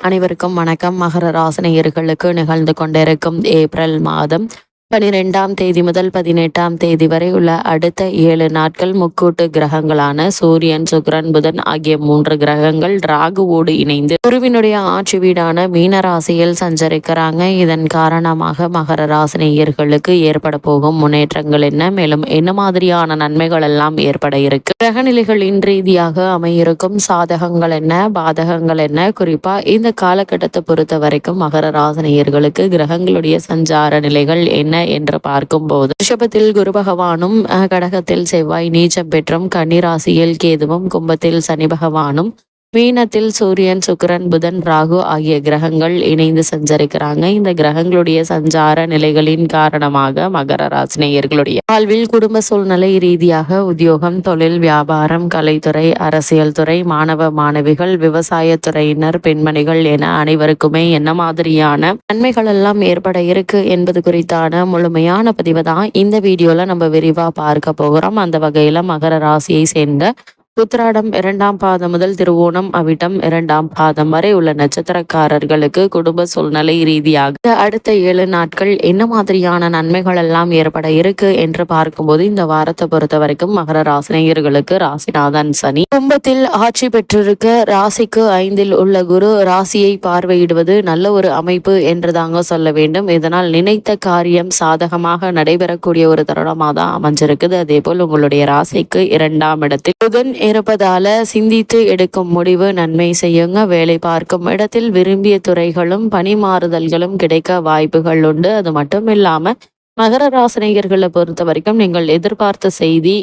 அனைவருக்கும் வணக்கம். மகர ராசினியர்களுக்கு நிகழ்ந்து கொண்டிருக்கும் ஏப்ரல் மாதம் பனிரெண்டாம் தேதி முதல் பதினெட்டாம் தேதி வரை உள்ள அடுத்த ஏழு நாட்கள் முக்கூட்டு கிரகங்களான சூரியன் சுக்ரன் புதன் ஆகிய மூன்று கிரகங்கள் ராகுவோடு இணைந்து குருவினுடைய ஆட்சி வீடான மீனராசியில் சஞ்சரிக்கிறாங்க. இதன் காரணமாக மகர ராசினியர்களுக்கு ஏற்பட போகும் முன்னேற்றங்கள் என்ன? மேலும் என்ன மாதிரியான நன்மைகள் எல்லாம் ஏற்பட இருக்கு? கிரகநிலைகளின் ரீதியாக அமையிருக்கும் சாதகங்கள் என்ன? பாதகங்கள் என்ன? குறிப்பா இந்த காலகட்டத்தை பொறுத்த வரைக்கும் மகர ராசினியர்களுக்கு கிரகங்களுடைய சஞ்சார நிலைகள் என்ன? என்று பார்க்கும்போது ரிஷபத்தில் குரு பகவானும் கடகத்தில் செவ்வாய் நீச்சம் பெற்றும் கன்னிராசியில் கேதுவும் கும்பத்தில் சனி பகவானும் மீனத்தில் சூரியன் சுக்கிரன் புதன் ராகு ஆகிய கிரகங்கள் இணைந்து சஞ்சரிக்கிறாங்க. இந்த கிரகங்களுடைய சஞ்சார நிலைகளின் காரணமாக மகர ராசினியர்களுடைய வாழ்வில் குடும்ப சூழ்நிலை ரீதியாக உத்தியோகம் தொழில் வியாபாரம் கலைத்துறை அரசியல் துறை மாணவ மாணவிகள் விவசாய துறையினர் பெண்மணிகள் என அனைவருக்குமே என்ன மாதிரியான நன்மைகள் எல்லாம் ஏற்பட இருக்கு என்பது குறித்தான முழுமையான பதிவு தான் இந்த வீடியோல நம்ம விரிவா பார்க்க போகிறோம். அந்த வகையில மகர ராசியை சேர்ந்த உத்திராடம் இரண்டாம் பாதம் முதல் திருவோணம் அவிட்டம் இரண்டாம் பாதம் வரை உள்ள நட்சத்திரக்காரர்களுக்கு குடும்ப சூழ்நிலை ரீதியாக அடுத்த ஏழு நாட்கள் என்ன மாதிரியான நன்மைகள் எல்லாம் ஏற்பட இருக்கு என்று பார்க்கும்போது இந்த வாரத்தை பொறுத்த வரைக்கும் மகர ராசினியர்களுக்கு ராசிநாதன் சனி கும்பத்தில் ஆட்சி பெற்றிருக்க ராசிக்கு ஐந்தில் உள்ள குரு ராசியை பார்வையிடுவது நல்ல ஒரு அமைப்பு என்று தாங்க சொல்ல வேண்டும். இதனால் நினைத்த காரியம் சாதகமாக நடைபெறக்கூடிய ஒரு தருணமாக தான் அமைஞ்சிருக்குது. அதே போல் உங்களுடைய ராசிக்கு இரண்டாம் இடத்தில் புதன் இருப்பதால சிந்தித்து எடுக்கும் முடிவு நன்மை செய்யுங்க. வேலை பார்க்கும் இடத்தில் விரும்பிய துறைகளும் பணி மாறுதல்களும் கிடைக்க வாய்ப்புகள் உண்டு. அது மட்டும் இல்லாம மகர ராசினியர்களை பொறுத்த வரைக்கும் நீங்கள் எதிர்பார்த்த செய்தி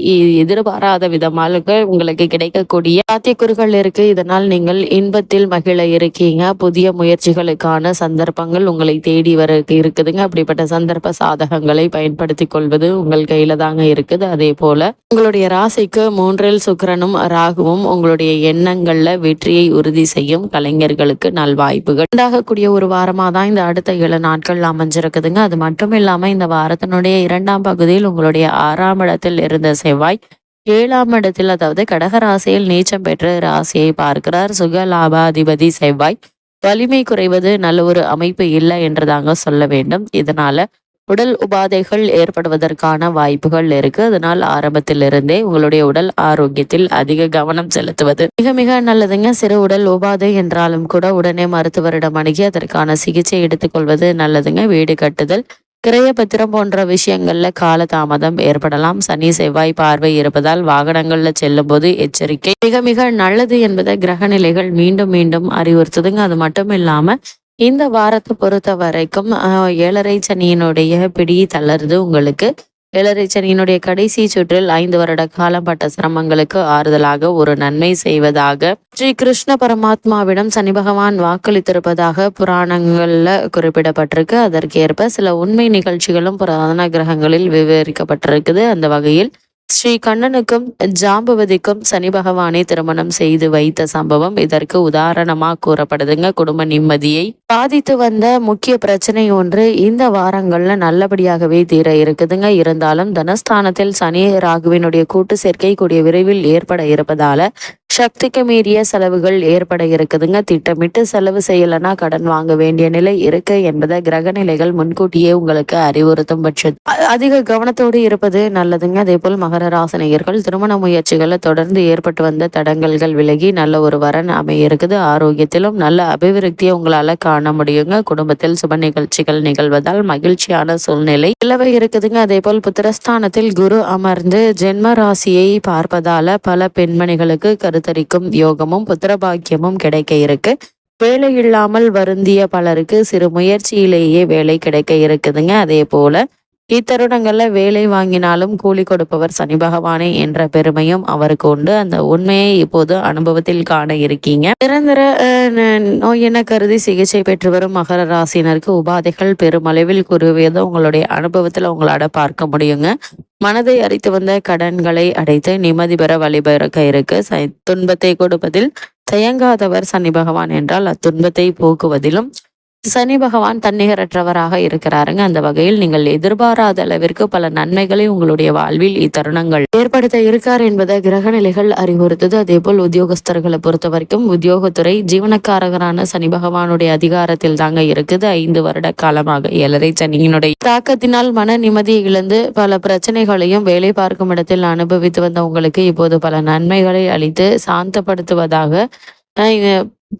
எதிர்பாராத விதமாக உங்களுக்கு கிடைக்கக்கூடிய சாத்தியக்கூறுகள் இருக்கு. இதனால் நீங்கள் இன்பத்தில் மகிழ இருக்கீங்க. புதிய முயற்சிகளுக்கான சந்தர்ப்பங்கள் உங்களை தேடி வர இருக்குதுங்க. அப்படிப்பட்ட சந்தர்ப்ப சாதகங்களை பயன்படுத்திக் கொள்வது உங்கள் கையில தாங்க இருக்குது. அதே போல உங்களுடைய ராசிக்கு மூன்றில் சுக்கிரனும் ராகுவும் உங்களுடைய எண்ணங்கள்ல வெற்றியை உறுதி செய்யும் கலைஞர்களுக்கு நல்வாய்ப்புகள் உண்டாகக்கூடிய ஒரு வாரமா தான் இந்த அடுத்த ஏழு நாட்கள் அமைஞ்சிருக்குதுங்க. அது மட்டும் இல்லாம இந்த வாரத்தினுடைய இரண்டாம் பகுதியில் உங்களுடைய ஆறாம் இடத்தில் இருந்த செவ்வாய் ஏழாம் இடத்தில் அதாவது கடகராசியில் நீச்சம் பெற்ற ராசியை பார்க்கிறார். சுக லாபாதிபதி செவ்வாய் வலிமை குறைவது நல்ல ஒரு அமைப்பு இல்லை என்று தாங்க சொல்ல வேண்டும். இதனால உடல் உபாதைகள் ஏற்படுவதற்கான வாய்ப்புகள் இருக்கு. அதனால் ஆரம்பத்திலிருந்தே உங்களுடைய உடல் ஆரோக்கியத்தில் அதிக கவனம் செலுத்துவது மிக மிக நல்லதுங்க. சிறு உடல் உபாதை என்றாலும் கூட உடனே மருத்துவரிடம் அணுகி அதற்கான சிகிச்சை எடுத்துக்கொள்வது நல்லதுங்க. வீடு கட்டுதல் கிரயபத்திரம் போன்ற விஷயங்கள்ல காலதாமதம் ஏற்படலாம். சனி செவ்வாய் பார்வை இருப்பதால் வாகனங்கள்ல செல்லும் போது எச்சரிக்கை. மிக மிக நல்லது என்பதை கிரக நிலைகள் மீண்டும் மீண்டும் அறிவுறுத்துதுங்க. அது மட்டும் இல்லாம இந்த வாரத்தை பொறுத்த வரைக்கும் ஆஹ், ஏழரை சனியினுடைய பிடி தளருது உங்களுக்கு இளரிச்சனியினுடைய கடைசி சுற்றில் ஐந்து வருட காலம் பட்ட சிரமங்களுக்கு ஆறுதலாக ஒரு நன்மை செய்வதாக ஸ்ரீ கிருஷ்ண பரமாத்மாவிடம் சனி பகவான் வாக்களித்திருப்பதாக புராணங்கள்ல குறிப்பிடப்பட்டிருக்கு. அதற்கேற்ப சில உண்மை நிகழ்ச்சிகளும் புராதன கிரகங்களில் விவரிக்கப்பட்டிருக்குது. அந்த வகையில் ஸ்ரீ கண்ணனுக்கும் ஜாம்பவதிக்கும் சனி பகவானை திருமணம் செய்து வைத்த சம்பவம் இதற்கு உதாரணமா கூறப்படுதுங்க. குடும்ப நிம்மதியை பாதித்து வந்த முக்கிய பிரச்சனை ஒன்று இந்த வாரங்கள்ல நல்லபடியாகவே தீர இருக்குதுங்க. இருந்தாலும் தனஸ்தானத்தில் சனி ராகுவினுடைய கூட்டு சேர்க்கை கூடிய விரைவில் ஏற்பட இருப்பதால சக்திக்கு மீறிய செலவுகள் ஏற்பட இருக்குதுங்க. திட்டமிட்டு செலவு செய்யலைன்னா கடன் வாங்க வேண்டிய நிலை இருக்கு என்பதை கிரக நிலைகள் முன்கூட்டியே உங்களுக்கு அறிவுறுத்தும் பட்சம் அதிக கவனத்தோடு இருப்பது நல்லதுங்க. அதே போல் மகர ராசனையர்கள் திருமண முயற்சிகளை தொடர்ந்து ஏற்பட்டு வந்த தடங்கல்கள் விலகி நல்ல ஒரு வரன் அமைய இருக்குது ஆரோக்கியத்திலும் நல்ல அபிவிருத்தியை உங்களால காண முடியுங்க. குடும்பத்தில் சுப நிகழ்ச்சிகள் நிகழ்வதால் மகிழ்ச்சியான சூழ்நிலை நிலவை இருக்குதுங்க. அதே போல் புத்திரஸ்தானத்தில் குரு அமர்ந்து ஜென்ம ராசியை பார்ப்பதால பல பெண்மணிகளுக்கு கருத்து கருத்தரிக்கும் யோகமும் புத்திரபாக்கியமும் கிடைக்க இருக்கு. வேலை இல்லாமல் வருந்திய பலருக்கு சிறு முயற்சியிலேயே வேலை கிடைக்க இருக்குதுங்க. அதே போல இத்தருணங்கள்ல வேலை வாங்கினாலும் கூலி கொடுப்பவர் சனி பகவானே என்ற பெருமையும் அவருக்கு உண்டு. அந்த உண்மையை இப்போது அனுபவத்தில் காண இருக்கீங்க. நிரந்தர நோய் என கருதி சிகிச்சை பெற்று வரும் மகர ராசினருக்கு உபாதைகள் பெருமளவில் குறுவியதை உங்களுடைய அனுபவத்துல உங்களால பார்க்க முடியுங்க. மனதை அரித்து வந்த கடன்களை அடைத்து நிம்மதி பெற வழிபிறக்க இருக்கு துன்பத்தை கொடுப்பதில் தயங்காதவர் சனி பகவான் என்றால் அத்துன்பத்தை போக்குவதிலும் சனி பகவான் தன்னிகரற்றவராக இருக்கிறாருங்க. அந்த வகையில் நீங்கள் எதிர்பாராத அளவிற்கு பல நன்மைகளை உங்களுடைய வாழ்வில் இத்தருணங்கள் ஏற்படுத்த இருக்கார் என்பதை கிரக நிலைகள் அறிவுறுத்தது. அதே போல் உத்தியோகஸ்தர்களை பொறுத்த வரைக்கும் உத்தியோகத்துறை ஜீவனக்காரகரான சனி பகவானுடைய அதிகாரத்தில் தாங்க இருக்குது. ஐந்து வருட காலமாக ஏழரை சனியினுடைய தாக்கத்தினால் மன நிம்மதியை இழந்து பல பிரச்சனைகளையும் வேலை பார்க்கும் இடத்தில் அனுபவித்து வந்த உங்களுக்கு இப்போது பல நன்மைகளை அளித்து சாந்தப்படுத்துவதாக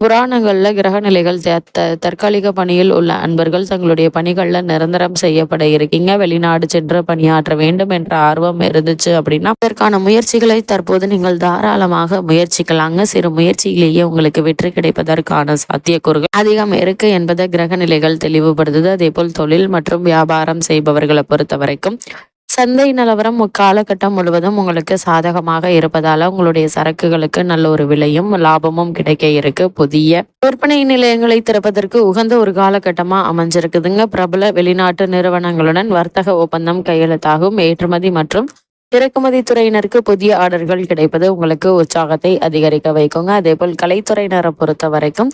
புராணங்கள்ல கிரகநிலைகள் த- தற்காலிக பணியில் உள்ள அன்பர்கள் தங்களுடைய பணிகள்ல நிரந்தரம் செய்யப்பட இருக்கீங்க. வெளிநாடு சென்று பணியாற்ற வேண்டும் என்ற ஆர்வம் இருந்துச்சு அப்படின்னா அதற்கான முயற்சிகளை தற்போது நீங்கள் தாராளமாக முயற்சிக்கலாங்க. சிறு முயற்சியிலேயே உங்களுக்கு வெற்றி கிடைப்பதற்கான சாத்தியக்கூறுகள் அதிகம் இருக்கு என்பதை கிரக நிலைகள் தெளிவுபடுத்துது. அதே போல் தொழில் மற்றும் வியாபாரம் செய்பவர்களை பொறுத்த வரைக்கும் சந்தை நிலவரம் காலகட்டம் முழுவதும் உங்களுக்கு சாதகமாக இருப்பதால உங்களுடைய சரக்குகளுக்கு நல்ல ஒரு விலையும் லாபமும் கிடைக்க இருக்கு. புதிய விற்பனை நிலையங்களை திறப்பதற்கு உகந்த ஒரு காலகட்டமா அமைஞ்சிருக்குதுங்க. பிரபல வெளிநாட்டு நிறுவனங்களுடன் வர்த்தக ஒப்பந்தம் கையெழுத்தாகும். ஏற்றுமதி மற்றும் இறக்குமதி துறையினருக்கு புதிய ஆர்டர்கள் கிடைப்பது உங்களுக்கு உற்சாகத்தை அதிகரிக்க வைக்குங்க. அதே போல் கலைத்துறையினரை பொறுத்த வரைக்கும்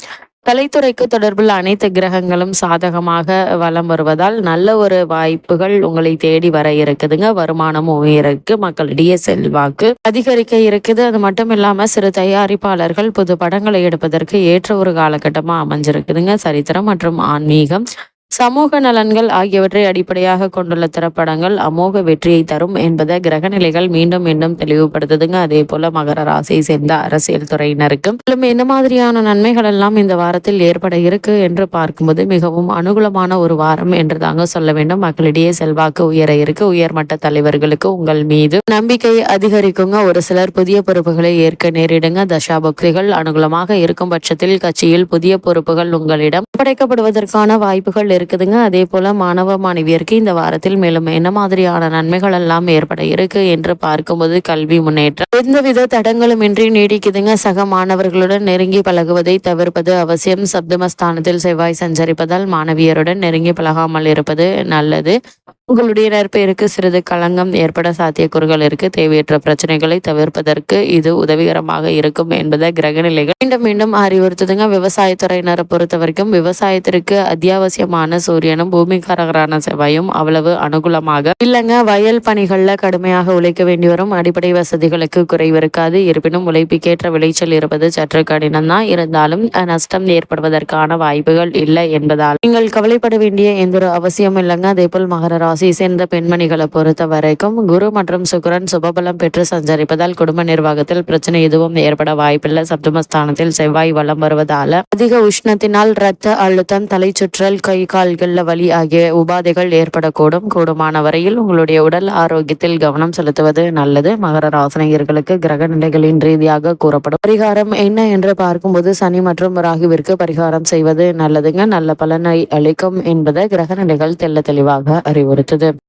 கலைத்துறைக்கு தொடர்புள்ள அனைத்து கிரகங்களும் சாதகமாக வலம் வருவதால் நல்ல ஒரு வாய்ப்புகள் உங்களை தேடி வர இருக்குதுங்க. வருமானமும் இருக்கு. மக்களிடையே செல்வாக்கு அதிகரிக்க இருக்குது. அது மட்டும் இல்லாம சிறு தயாரிப்பாளர்கள் புது படங்களை எடுப்பதற்கு ஏற்ற ஒரு காலகட்டமா அமைஞ்சிருக்குதுங்க. சரித்திரம் மற்றும் ஆன்மீகம் சமூக நலன்கள் ஆகியவற்றை அடிப்படையாக கொண்டுள்ள திரைப்படங்கள் அமோக வெற்றியை தரும் என்பதை கிரகநிலைகள் மீண்டும் மீண்டும் தெளிவுபடுத்துதுங்க. அதே போல மகர ராசியை சேர்ந்த அரசியல் துறையினருக்கு மேலும் என்ன மாதிரியான நன்மைகள் எல்லாம் இந்த வாரத்தில் ஏற்பட இருக்கு என்று பார்க்கும்போது மிகவும் அனுகூலமான ஒரு வாரம் என்று தாங்க சொல்ல வேண்டும். மக்களிடையே செல்வாக்கு உயர இருக்கு. உயர்மட்ட தலைவர்களுக்கு உங்கள் மீது நம்பிக்கை அதிகரிக்குங்க. ஒரு சிலர் புதிய பொறுப்புகளை ஏற்க நேரிடுங்க. தசாபக்திகள் அனுகூலமாக இருக்கும் பட்சத்தில் கட்சியில் புதிய பொறுப்புகள் உங்களிடம் படைக்கப்படுவதற்கான வாய்ப்புகள் இருக்குதுங்க. அதே போல மாணவ மாணவியருக்கு இந்த வாரத்தில் மேலும் என்ன மாதிரியான நன்மைகள் எல்லாம் ஏற்பட இருக்கு என்று பார்க்கும்போது கல்வி முன்னேற்றம் எந்தவித தடங்களுமின்றி நீடிக்குதுங்க. சக மாணவர்களுடன் நெருங்கி பழகுவதை தவிர்ப்பது அவசியம். சப்தமஸ்தானத்தில் செவ்வாய் சஞ்சரிப்பதால் மாணவியருடன் நெருங்கி பழகாமல் இருப்பது நல்லது. உங்களுடைய நற்பெயருக்கு சிறிது களங்கம் ஏற்பட சாத்தியக்கூறுகள் இருக்கு. தேவையற்ற பிரச்சனைகளை தவிர்ப்பதற்கு இது உதவிகரமாக இருக்கும் என்பதை கிரகநிலைகள் மீண்டும் மீண்டும் அறிவுறுத்துதுங்க. விவசாயத்துறையினரை பொறுத்த வரைக்கும் விவசாயத்திற்கு அத்தியாவசியமான சூரியனும் பூமிக்காரகரான செவ்வாயும் அவ்வளவு அனுகூலமாக இல்லைங்க. வயல் பணிகள்ல கடுமையாக உழைக்க வேண்டி வரும். அடிப்படை வசதிகளுக்கு குறைவு இருக்காது. இருப்பினும் உழைப்புக்கேற்ற விளைச்சல் இருப்பது சற்று கடினம் தான். இருந்தாலும் நஷ்டம் ஏற்படுவதற்கான வாய்ப்புகள் இல்லை என்பதால் நீங்கள் கவலைப்பட வேண்டிய எந்த ஒரு அவசியம் இல்லைங்க. அதே போல் மகர ராசியை சேர்ந்த பெண்மணிகளை பொறுத்த வரைக்கும் குரு மற்றும் சுக்கரன் சுபபலம் பெற்று சஞ்சரிப்பதால் குடும்ப நிர்வாகத்தில் பிரச்சனை எதுவும் ஏற்பட வாய்ப்பில்லை. சப்தமஸ்தானத்தில் செவ்வாய் வலம் வருவதால அதிக உஷ்ணத்தினால் இரத்த அழுத்தம் தலை சுற்றல் கை கால்கள்ல வலி ஆகிய உபாதைகள் ஏற்படக்கூடும். கூடுமான வரையில் உங்களுடைய உடல் ஆரோக்கியத்தில் கவனம் செலுத்துவது நல்லது. மகர ராசனையர்களுக்கு கிரக நிலைகளின் ரீதியாக கூறப்படும் பரிகாரம் என்ன என்று பார்க்கும்போது சனி மற்றும் ராகுவிற்கு பரிகாரம் செய்வது நல்லதுங்க. நல்ல பலனை அளிக்கும் என்பதை கிரக நிலைகள் தெல்ல தெளிவாக அறிவுறுத்துது